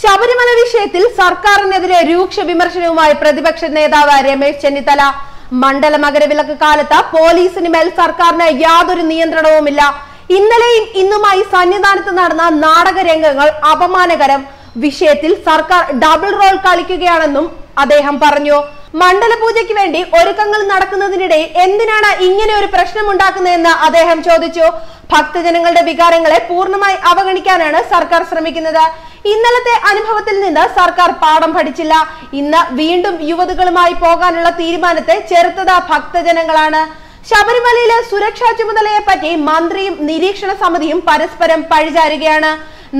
ശബരിമല വിഷയത്തിൽ സർക്കാരിനെതിരെ രൂക്ഷ വിമർശനവുമായി പ്രതിപക്ഷ നേതാവ് രമേശ് ചെന്നിത്തല. മണ്ഡല മകരവിലക്ക് കാലത്ത് പോലീസിന് മേൽ സർക്കാരിന് യാതൊരു നിയന്ത്രണവുമില്ല. ഇന്നലെയും ഇന്നുമായി സന്നിധാനത്ത് നടന്ന നാടകരംഗങ്ങൾ അപമാനകരം. വിഷയത്തിൽ സർക്കാർ ഡബിൾ റോൾ കളിക്കുകയാണെന്നും അദ്ദേഹം പറഞ്ഞു. മണ്ഡല പൂജയ്ക്ക് വേണ്ടി ഒരുക്കങ്ങൾ നടക്കുന്നതിനിടെ എന്തിനാണ് ഇങ്ങനെ ഒരു പ്രശ്നം ഉണ്ടാക്കുന്നതെന്ന് അദ്ദേഹം ചോദിച്ചു. ഭക്തജനങ്ങളുടെ വികാരങ്ങളെ പൂർണമായി അവഗണിക്കാനാണ് സർക്കാർ ശ്രമിക്കുന്നത്. ഇന്നലത്തെ അനുഭവത്തിൽ നിന്ന് സർക്കാർ പാഠം പഠിച്ചില്ല. ഇന്ന് വീണ്ടും യുവതികളുമായി പോകാനുള്ള തീരുമാനത്തെ ചെറുത്തത ഭക്തജനങ്ങളാണ്. ശബരിമലയിലെ സുരക്ഷാ ചുമതലയെ പറ്റി മന്ത്രിയും നിരീക്ഷണ സമിതിയും പരസ്പരം പഴിചാരുകയാണ്.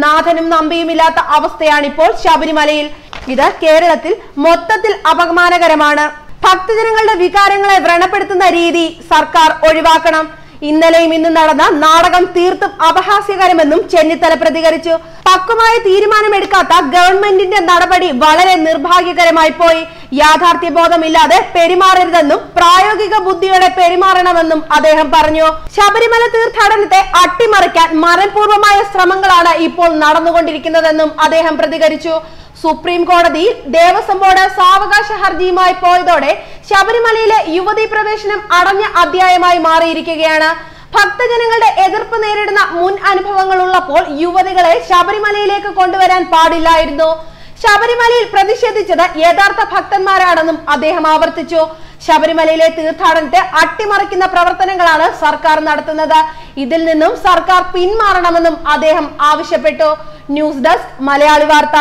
നാഥനും നമ്പിയുമില്ലാത്ത അവസ്ഥയാണിപ്പോൾ ശബരിമലയിൽ. ഇത് കേരളത്തിൽ മൊത്തത്തിൽ അപമാനകരമാണ്. ഭക്തജനങ്ങളുടെ വികാരങ്ങളെ വ്രണപ്പെടുത്തുന്ന രീതി സർക്കാർ ഒഴിവാക്കണം. ഇന്നലെയും ഇന്നും നടന്ന നാടകം തീർത്തും അപഹാസ്യകരമെന്നും ചെന്നിത്തല പ്രതികരിച്ചു. പക്വമായ തീരുമാനമെടുക്കാത്ത ഗവൺമെന്റിന്റെ നടപടി വളരെ നിർഭാഗ്യകരമായി പോയി. യാഥാർത്ഥ്യബോധമില്ലാതെ പെരുമാറരുതെന്നും പ്രായോഗിക ബുദ്ധിയോടെ പെരുമാറണമെന്നും അദ്ദേഹം പറഞ്ഞു. ശബരിമല തീർത്ഥാടനത്തെ അട്ടിമറിക്കാൻ മനഃപൂർവമായ ശ്രമങ്ങളാണ് ഇപ്പോൾ നടന്നുകൊണ്ടിരിക്കുന്നതെന്നും അദ്ദേഹം പ്രതികരിച്ചു. സുപ്രീം കോടതിയിൽ ദേവസ്വം ബോർഡ് സാവകാശ ഹർജിയുമായി പോയതോടെ ശബരിമലയിലെ യുവതീ പ്രവേശനം അടഞ്ഞ അധ്യായമായി മാറിയിരിക്കുകയാണ്. ഭക്തജനങ്ങളുടെ എതിർപ്പ് നേരിടുന്ന മുൻ അനുഭവങ്ങൾ ഉള്ളപ്പോൾ യുവതികളെ ശബരിമലയിലേക്ക് കൊണ്ടുവരാൻ പാടില്ലായിരുന്നു. ശബരിമലയിൽ പ്രതിഷേധിച്ചത് യഥാർത്ഥ ഭക്തന്മാരാണെന്നും അദ്ദേഹം ആവർത്തിച്ചു. ശബരിമലയിലെ തീർത്ഥാടനത്തെ അട്ടിമറിക്കുന്ന പ്രവർത്തനങ്ങളാണ് സർക്കാർ നടത്തുന്നത്. ഇതിൽ നിന്നും സർക്കാർ പിന്മാറണമെന്നും അദ്ദേഹം ആവശ്യപ്പെട്ടു. ന്യൂസ് ഡെസ്ക് മലയാളി വാർത്ത.